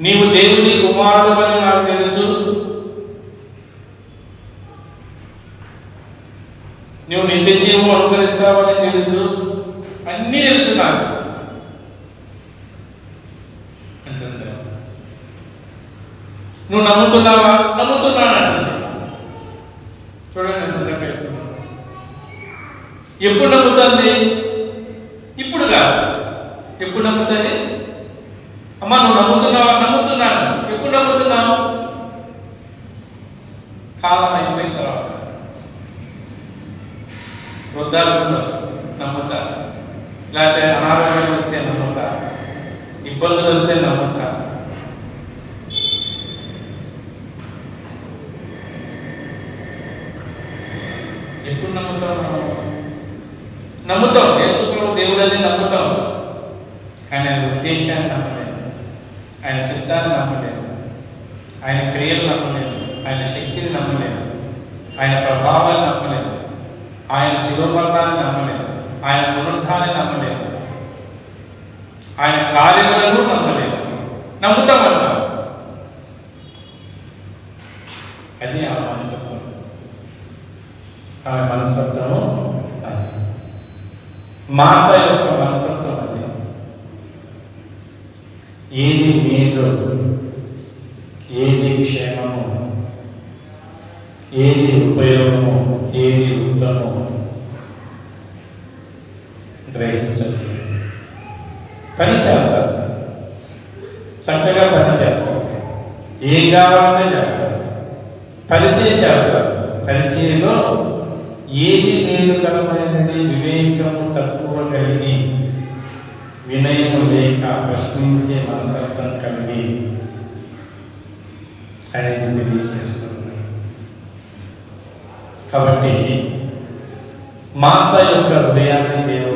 నీవు దేవుని కుమారుడు అని నాకు తెలుసు. నువ్వు నిత్య జీవం అనుకరిస్తావని తెలుసు. అన్నీ తెలుసు నాకు. అంటుంది నువ్వు నమ్ముతున్నావా? నమ్ముతున్నానండి చూడండి ఎంత చక్కగా ఎప్పుడు నమ్ముతుంది? ఇప్పుడు కాదు. ఎప్పుడు నమ్ముతుంది? అమ్మా నువ్వు నమ్ముతున్నావా? ఎప్పుడు నమ్ముతున్నాం కాలం అయిపోయిన తర్వాత. వృద్ధాలు నమ్ముతారు. లేకపోతే అనారోగ్యం వస్తే నమ్ముతారు. ఇబ్బందులు వస్తే నమ్ముతారు. ఎప్పుడు నమ్ముతాం మనం? నమ్ముతాం. యేసుప్రభు దేవుడని నమ్ముతాం. కానీ ఆయన ఉద్దేశాన్ని నమ్మలేదు. ఆయన చిత్తాన్ని నమ్మలేదు. ఆయన క్రియలు నమ్మలేదు ఆయన శక్తిని నమ్మలేదు ఆయన ప్రభావాలు నమ్మలేదు ఆయన శివమరణాన్ని నమ్మలేదు ఆయన పునరుద్ధాన్ని నమ్మలేదు ఆయన కార్యములను నమ్మలేదు. నమ్ముతామన్నా అది ఆ మనస్తత్వం. ఆమె మనస్తత్వము మాత యొక్క మనస్తత్వం అది. ఏది మేలు? క్షేమము ఏది ఉపయోగము ఏది ఉత్తమము గ్రహించండి. పని చేస్తారు. చక్కగా పని చేస్తారు. ఏం కావాలనే చేస్తారు. పరిచయం చేస్తారు. పరిచయంలో ఏది మేలుకరమైనది వివేకము తక్కువ కలిగి వినయము లేక ప్రశ్నించే మనసత్వం కలిగి అనేది తెలియజేస్తుంది కాబట్టి మాత యొక్క హృదయాన్ని దేవుడు